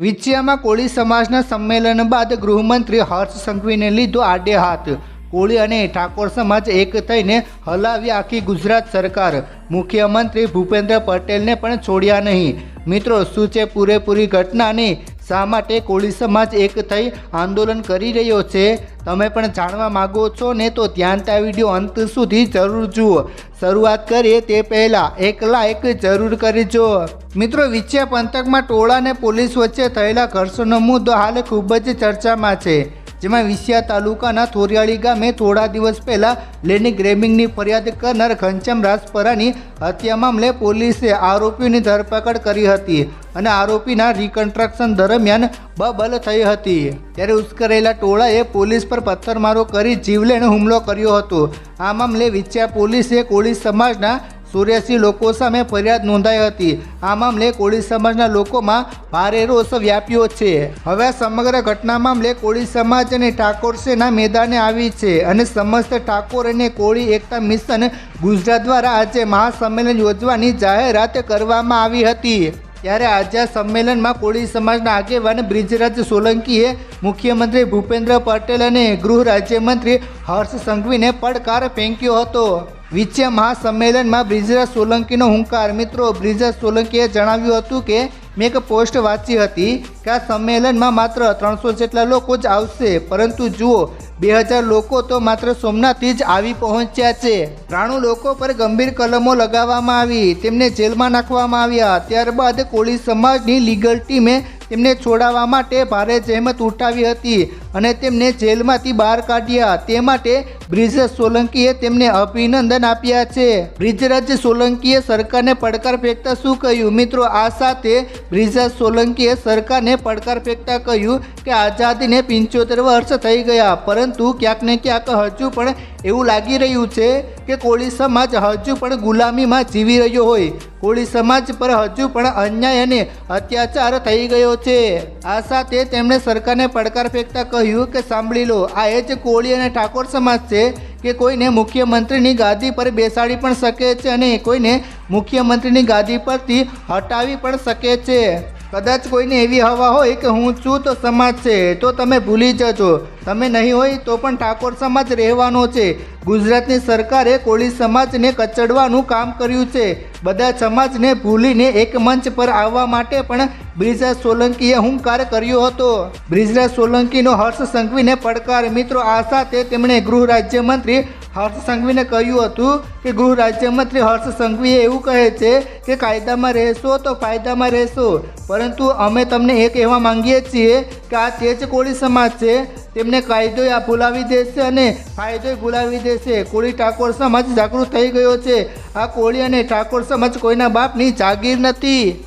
વિછિયામાં કોળી સમાજના સંમેલન બાદ ગૃહમંત્રી હર્ષ સંઘવીને લીધો આડે હાથ. કોળી અને ઠાકોર સમાજ એક થઈને હલાવી આખી ગુજરાત સરકાર. મુખ્યમંત્રી ભૂપેન્દ્ર પટેલને પણ છોડ્યા નહીં. મિત્રો, શું છે પૂરેપૂરી ઘટનાની? શા માટે કોળી સમાજ એક થઈ આંદોલન કરી રહ્યો છે? તમે પણ જાણવા માગો છો ને તો ધ્યાન આ વીડિયો અંત સુધી જરૂર જુઓ. શરૂઆત કરીએ તે પહેલાં એક જરૂર જરૂર કરજો. મિત્રો, વિછ્યા પંથકમાં ટોળા અને પોલીસ વચ્ચે થયેલા ઘર્ષણનો મુદ્દો હાલ ખૂબ જ ચર્ચામાં છે. જેમાં વિસિયા તાલુકાના થોરિયાળી ગામે થોડા દિવસ પહેલા લેની ગ્રેમિંગની ફરિયાદ કરનાર ઘનશ્યામ રાજપરાની હત્યા મામલે પોલીસે આરોપીની ધરપકડ કરી હતી અને આરોપીના રિકન્સ્ટ્રક્શન દરમિયાન બબલ થઈ હતી. ત્યારે ઉશ્કેરેલા ટોળાએ પોલીસ પર પથ્થરમારો કરી જીવલેણ હુમલો કર્યો હતો. આ મામલે વિચ્યા પોલીસે કોળી સમાજના ચોર્યાસી લોકો સામે ફરિયાદ નોંધાઈ હતી. આ મામલે કોળી સમાજના લોકોમાં ભારે રોષ વ્યાપ્યો છે. હવે સમગ્ર ઘટના મામલે કોળી સમાજ અને ઠાકોર સેના મેદાને આવી છે અને સમસ્ત ઠાકોર અને કોળી એકતા મિશન ગુજરાત દ્વારા આજે મહાસંમેલન યોજવાની જાહેરાત કરવામાં આવી હતી. ત્યારે આજે સંમેલનમાં કોળી સમાજના આગેવાન બ્રિજરાજ સોલંકીએ મુખ્યમંત્રી ભૂપેન્દ્ર પટેલ અને ગૃહ રાજ્યમંત્રી હર્ષ સંઘવીને પડકાર ફેંક્યો હતો. વિચ્ય મહાસંમેલનમાં બ્રિજરાજ સોલંકીનો હુંકાર. મિત્રો બ્રિજરાજ સોલંકીએ જણાવ્યું હતું કે, મેં એક પોસ્ટ વાંચી હતી કે આ સંમેલનમાં માત્ર ત્રણસો જેટલા લોકો જ આવશે. પરંતુ જુઓ, બે હજાર લોકો તો માત્ર સોમનાથથી જ આવી પહોંચ્યા છે. ત્રાણું લોકો પર ગંભીર કલમો લગાવવામાં આવી, તેમને જેલમાં નાખવામાં આવ્યા. ત્યારબાદ કોળી સમાજની લીગલ ટીમે તેમને છોડાવવા માટે ભારે જહેમત ઉઠાવી હતી. અને તેમને જેલમાંથી બહાર કાઢ્યા. તે માટે બ્રિજરાજ સોલંકીએ તેમને અભિનંદન આપ્યા છે. બ્રિજરાજ સોલંકીએ સરકારને પડકાર ફેંકતા શું કહ્યું? મિત્રો, આ સાથે બ્રિજરાજ સોલંકીએ સરકારને પડકાર ફેંકતા કહ્યું કે આઝાદીને પંચોતેર વર્ષ થઈ ગયા. પરંતુ ક્યાંક ને ક્યાંક હજુ પણ એવું લાગી રહ્યું છે કે કોળી સમાજ હજુ પણ ગુલામીમાં જીવી રહ્યો હોય. કોળી સમાજ પર હજુ પણ અન્યાય અને અત્યાચાર થઈ ગયો છે. આ સાથે તેમણે સરકારને પડકાર ફેંકતા કહ્યું કે સાંભળી લો, આ એ જ કોળી અને ઠાકોર સમાજ છે કે કોઈને મુખ્યમંત્રીની ગાદી પર બેસાડી પણ શકે છે અને કોઈને મુખ્યમંત્રીની ગાદી પરથી હટાવી પણ શકે છે. કદાચ કોઈને એવી હવા હોય કે હું છું તો સમાજ છે, તો તમે ભૂલી જજો. તમે નહીં હોય તો પણ ઠાકોર સમાજ રહેવાનો છે. ગુજરાતની સરકારે કોળી સમાજને કચડવાનું કામ કર્યું છે. બધા સમાજને ભૂલીને એક મંચ પર આવવા માટે પણ બ્રિજરાજ સોલંકીએ હુંકાર કર્યો હતો. બ્રિજરાજ સોલંકીનો હર્ષ સંઘવીને પડકાર. મિત્રો, આ સાથે તેમણે ગૃહ રાજ્યમંત્રી હર્ષ સંઘવીને કહ્યું હતું કે ગૃહ રાજ્યમંત્રી હર્ષ સંઘવીએ એવું કહે છે કે કાયદામાં રહેશો તો ફાયદામાં રહેશો. પરંતુ અમે તમને એ કહેવા માંગીએ છીએ કે આ તે જ કોળી સમાજ છે તેમને કાયદો આ ભૂલાવી દેશે અને ફાયદો ભૂલાવી દેશે. કોળી ઠાકોર સમાજ જાગૃત થઈ ગયો છે. આ કોળી અને ઠાકોર સમાજ કોઈના બાપની જાગીર નથી.